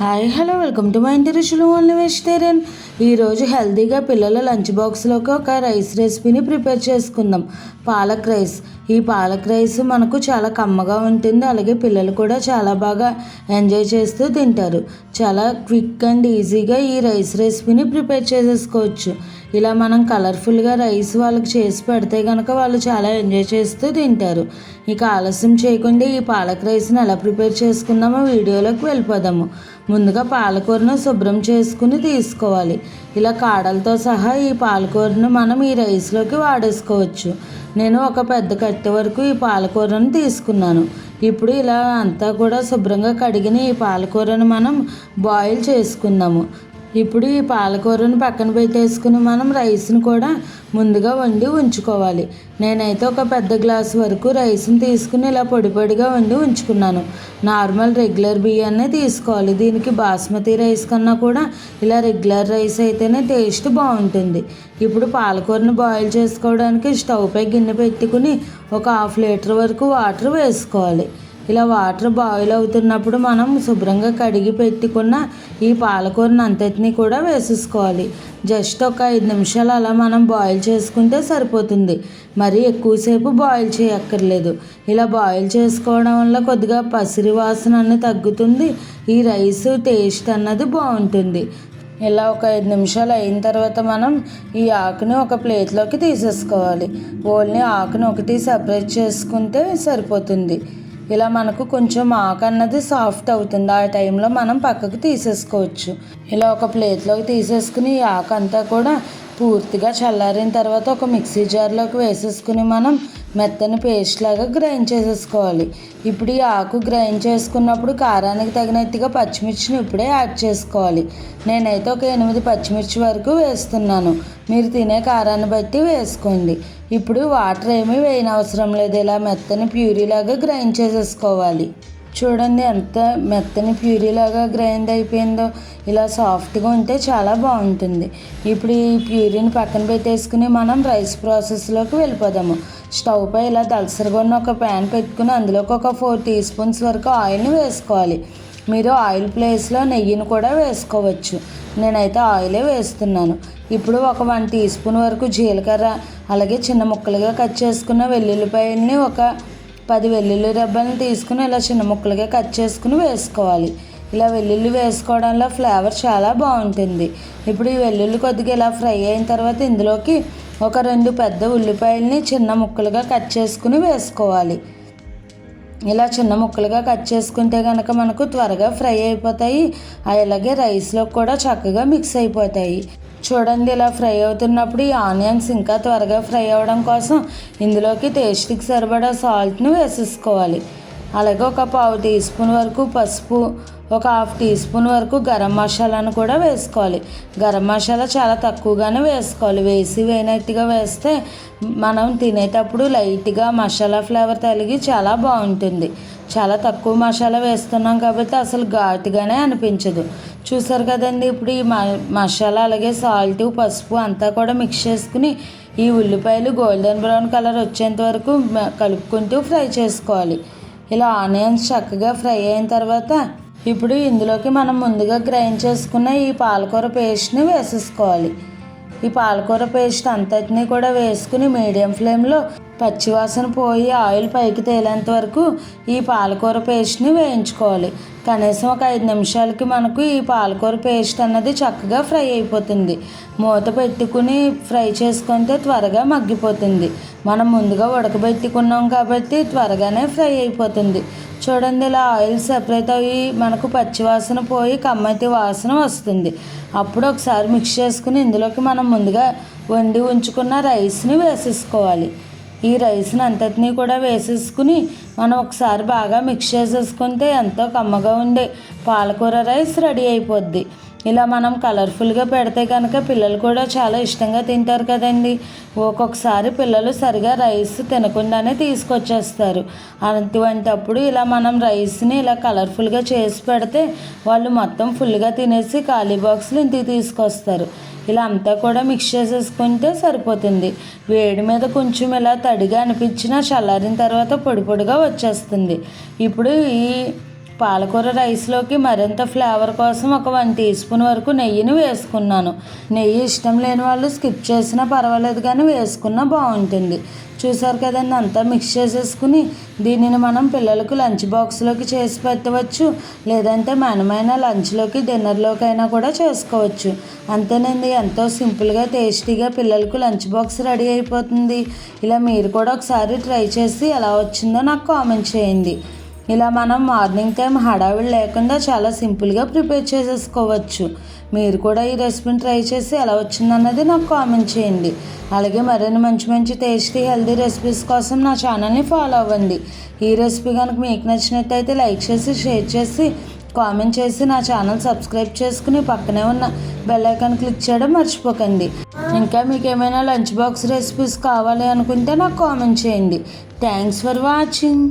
Hi hello welcome to my ఇంటి రుచులు only vegetarian. ఈరోజు హెల్తీగా పిల్లల లంచ్ బాక్స్లోకి ఒక రైస్ రెసిపీని ప్రిపేర్ చేసుకుందాం. పాలక్ రైస్ ఈ పాలక్ రైస్ మనకు చాలా కమ్మగా ఉంటుంది. అలాగే పిల్లలు కూడా చాలా బాగా ఎంజాయ్ చేస్తూ తింటారు. చాలా క్విక్ అండ్ ఈజీగా ఈ రైస్ రెసిపీని ప్రిపేర్ చేసేసుకోవచ్చు. ఇలా మనం కలర్ఫుల్గా రైస్ వాళ్ళకి చేసి పెడితే కనుక వాళ్ళు చాలా ఎంజాయ్ చేస్తూ తింటారు. ఇక ఆలస్యం చేయకుండా ఈ పాలక్ రైస్ని ఎలా ప్రిపేర్ చేసుకుందామో వీడియోలోకి వెళ్ళిపోదాము. ముందుగా పాలకూరను శుభ్రం చేసుకుని తీసుకోవాలి. ఇలా కాడలతో సహా ఈ పాలకూరను మనం ఈ రైస్లోకి వాడేసుకోవచ్చు. నేను ఒక పెద్ద కట్టె వరకు ఈ పాలకూరను తీసుకున్నాను. ఇప్పుడు ఇలా అంతా కూడా శుభ్రంగా కడిగిన ఈ పాలకూరను మనం బాయిల్ చేసుకుందాము. ఇప్పుడు ఈ పాలకూరను పక్కన పెట్టేసుకుని మనం రైస్ని కూడా ముందుగా వండి ఉంచుకోవాలి. నేనైతే ఒక పెద్ద గ్లాస్ వరకు రైస్ని తీసుకుని ఇలా పొడి పొడిగా వండి ఉంచుకున్నాను. నార్మల్ రెగ్యులర్ బియ్యాన్నే తీసుకోవాలి. దీనికి బాస్మతి రైస్ కన్నా కూడా ఇలా రెగ్యులర్ రైస్ అయితేనే టేస్ట్ బాగుంటుంది. ఇప్పుడు పాలకూరను బాయిల్ చేసుకోవడానికి స్టవ్ పై గిన్నె పెట్టుకుని ఒక హాఫ్ లీటర్ వరకు వాటర్ వేసుకోవాలి. ఇలా వాటర్ బాయిల్ అవుతున్నప్పుడు మనం శుభ్రంగా కడిగి పెట్టుకున్న ఈ పాలకూరను అంతటిని కూడా వేసేసుకోవాలి. జస్ట్ ఒక ఐదు నిమిషాలు అలా మనం బాయిల్ చేసుకుంటే సరిపోతుంది. మరీ ఎక్కువసేపు బాయిల్ చేయక్కర్లేదు. ఇలా బాయిల్ చేసుకోవడం వల్ల కొద్దిగా పసిరి వాసన అన్నది తగ్గుతుంది. ఈ రైస్ టేస్ట్ అన్నది బాగుంటుంది. ఇలా ఒక ఐదు నిమిషాలు అయిన తర్వాత మనం ఈ ఆకుని ఒక ప్లేట్లోకి తీసేసుకోవాలి. ఓన్లీ ఆకుని ఒకటి సపరేట్ చేసుకుంటే సరిపోతుంది. ఇలా మనకు కొంచెం ఆకు అన్నది సాఫ్ట్ అవుతుంది. ఆ టైంలో మనం పక్కకు తీసేసుకోవచ్చు. ఇలా ఒక ప్లేట్లోకి తీసేసుకుని ఈ ఆకు అంతా కూడా పూర్తిగా చల్లారిన తర్వాత ఒక మిక్సీ జార్లోకి వేసేసుకుని మనం మెత్తని పేస్ట్ లాగా గ్రైండ్ చేసేసుకోవాలి. ఇప్పుడు ఈ ఆకు గ్రైండ్ చేసుకున్నప్పుడు కారానికి తగినట్టుగా పచ్చిమిర్చిని ఇప్పుడే యాడ్ చేసుకోవాలి. నేనైతే ఒక ఎనిమిది పచ్చిమిర్చి వరకు వేస్తున్నాను. మీరు తినే కారాన్ని బట్టి వేసుకోండి. ఇప్పుడు వాటర్ ఏమీ వేయనవసరం లేదు. ఇలా మెత్తని ప్యూరీలాగా గ్రైండ్ చేసేసుకోవాలి. చూడండి ఎంత మెత్తని ప్యూరీలాగా గ్రైండ్ అయిపోయిందో. ఇలా సాఫ్ట్గా ఉంటే చాలా బాగుంటుంది. ఇప్పుడు ఈ ప్యూరీని పక్కన పెట్టేసుకుని మనం రైస్ ప్రాసెస్లోకి వెళ్ళిపోదాము. స్టవ్ పై ఇలా దలసరిగా ఉన్న ఒక ప్యాన్ పెట్టుకుని అందులోకి ఒక ఫోర్ టీ స్పూన్స్ వరకు ఆయిల్ని వేసుకోవాలి. మీరు ఆయిల్ ప్లేస్లో నెయ్యిని కూడా వేసుకోవచ్చు. నేనైతే ఆయిలే వేస్తున్నాను. ఇప్పుడు ఒక వన్ టీ స్పూన్ వరకు జీలకర్ర అలాగే చిన్న ముక్కలుగా కట్ చేసుకున్న వెల్లుల్లిపాయల్ని ఒక పది వెల్లుల్లి రెబ్బలను తీసుకుని ఇలా చిన్న ముక్కలుగా కట్ చేసుకుని వేసుకోవాలి. ఇలా వెల్లుల్లి వేసుకోవడంలో ఫ్లేవర్ చాలా బాగుంటుంది. ఇప్పుడు ఈ వెల్లుల్లి కొద్దిగా ఇలా ఫ్రై అయిన తర్వాత ఇందులోకి ఒక రెండు పెద్ద ఉల్లిపాయలని చిన్న ముక్కలుగా కట్ చేసుకుని వేసుకోవాలి. ఇలా చిన్న ముక్కలుగా కట్ చేసుకుంటే కనుక మనకు త్వరగా ఫ్రై అయిపోతాయి. అలాగే రైస్లో కూడా చక్కగా మిక్స్ అయిపోతాయి. చూడండి ఇలా ఫ్రై అవుతున్నప్పుడు ఈ ఆనియన్స్ ఇంకా త్వరగా ఫ్రై అవ్వడం కోసం ఇందులోకి టేస్ట్కి సరిపడా సాల్ట్ను వేసేసుకోవాలి. అలాగే ఒక పావు టీ స్పూన్ వరకు పసుపు ఒక హాఫ్ టీ స్పూన్ వరకు గరం మసాలాను కూడా వేసుకోవాలి. గరం మసాలా చాలా తక్కువగానే వేసుకోవాలి. వేసి వేనట్టుగా వేస్తే మనం తినేటప్పుడు లైట్గా మసాలా ఫ్లేవర్ తగిలి చాలా బాగుంటుంది. చాలా తక్కువ మసాలా వేస్తున్నాం కాబట్టి అసలు ఘాటుగానే అనిపించదు. చూసారు కదండి ఇప్పుడు ఈ మసాలా అలాగే సాల్ట్ పసుపు అంతా కూడా మిక్స్ చేసుకుని ఈ ఉల్లిపాయలు గోల్డెన్ బ్రౌన్ కలర్ వచ్చేంత వరకు కలుపుకుంటూ ఫ్రై చేసుకోవాలి. ఇలా ఆనియన్స్ చక్కగా ఫ్రై అయిన తర్వాత ఇప్పుడు ఇందులోకి మనం ముందుగా గ్రైండ్ చేసుకున్న ఈ పాలకూర పేస్ట్ని వేసేసుకోవాలి. ఈ పాలకూర పేస్ట్ అంతటినీ కూడా వేసుకుని మీడియం ఫ్లేమ్లో పచ్చివాసన పోయి ఆయిల్ పైకి తేలేంత వరకు ఈ పాలకూర పేస్ట్ని వేయించుకోవాలి. కనీసం ఒక ఐదు నిమిషాలకి మనకు ఈ పాలకూర పేస్ట్ అన్నది చక్కగా ఫ్రై అయిపోతుంది. మూత పెట్టుకుని ఫ్రై చేసుకుంటే త్వరగా మగ్గిపోతుంది. మనం ముందుగా ఉడకబెట్టుకున్నాం కాబట్టి త్వరగానే ఫ్రై అయిపోతుంది. చూడండి ఇలా ఆయిల్ సెపరేట్ అయ్యి మనకు పచ్చివాసన పోయి కమ్మటి వాసన వస్తుంది. అప్పుడు ఒకసారి మిక్స్ చేసుకుని ఇందులోకి మనం ముందుగా వండి ఉంచుకున్న రైస్ని వేసేసుకోవాలి. ఈ రైస్ని అంతటినీ కూడా వేసేసుకుని మనం ఒకసారి బాగా మిక్స్ చేసేసుకుంటే ఎంతో కమ్మగా ఉండే పాలకూర రైస్ రెడీ అయిపోద్ది. ఇలా మనం కలర్ఫుల్గా పెడితే కనుక పిల్లలు కూడా చాలా ఇష్టంగా తింటారు కదండి. ఒక్కొక్కసారి పిల్లలు సరిగా రైస్ తినకుండానే తీసుకొచ్చేస్తారు. అటువంటప్పుడు ఇలా మనం రైస్ని ఇలా కలర్ఫుల్గా చేసి పెడితే వాళ్ళు మొత్తం ఫుల్గా తినేసి ఖాళీ బాక్స్లు ఇంటికి తీసుకొస్తారు. ఇలా అంతా కూడా మిక్స్ చేసేసుకుంటే సరిపోతుంది. వేడి మీద కొంచెం ఇలా తడిగా అనిపించినా చల్లారిన తర్వాత పొడి పొడిగా వచ్చేస్తుంది. ఇప్పుడు ఈ పాలకూర రైస్లోకి మరింత ఫ్లేవర్ కోసం ఒక వన్ టీ స్పూన్ వరకు నెయ్యిని వేసుకున్నాను. నెయ్యి ఇష్టం లేని వాళ్ళు స్కిప్ చేసినా పర్వాలేదు కానీ వేసుకున్నా బాగుంటుంది. చూసారు కదండి అంతా మిక్స్ చేసేసుకుని దీనిని మనం పిల్లలకు లంచ్ బాక్స్లోకి చేసి పెట్టవచ్చు. లేదంటే మనమైన లంచ్లోకి డిన్నర్లోకైనా కూడా చేసుకోవచ్చు. అంతేనండి ఎంతో సింపుల్గా టేస్టీగా పిల్లలకు లంచ్ బాక్స్ రెడీ అయిపోతుంది. ఇలా మీరు కూడా ఒకసారి ట్రై చేసి ఎలా వచ్చిందో నాకు కామెంట్ చేయండి. ఇలా మనం మార్నింగ్ టైం హడావిడి లేకుండా చాలా సింపుల్గా ప్రిపేర్ చేసేసుకోవచ్చు. మీరు కూడా ఈ రెసిపీని ట్రై చేసి ఎలా వచ్చిందన్నది నాకు కామెంట్ చేయండి. అలాగే మరిన్ని మంచి మంచి టేస్టీ హెల్దీ రెసిపీస్ కోసం నా ఛానల్ని ఫాలో అవ్వండి. ఈ రెసిపీ కనుక మీకు నచ్చినట్టయితే లైక్ చేసి షేర్ చేసి కామెంట్ చేసి నా ఛానల్ సబ్స్క్రైబ్ చేసుకుని పక్కనే ఉన్న బెల్ ఐకాన్ క్లిక్ చేయడం మర్చిపోకండి. ఇంకా మీకు ఏమైనా లంచ్ బాక్స్ రెసిపీస్ కావాలి అనుకుంటే నాకు కామెంట్ చేయండి. Thanks for watching.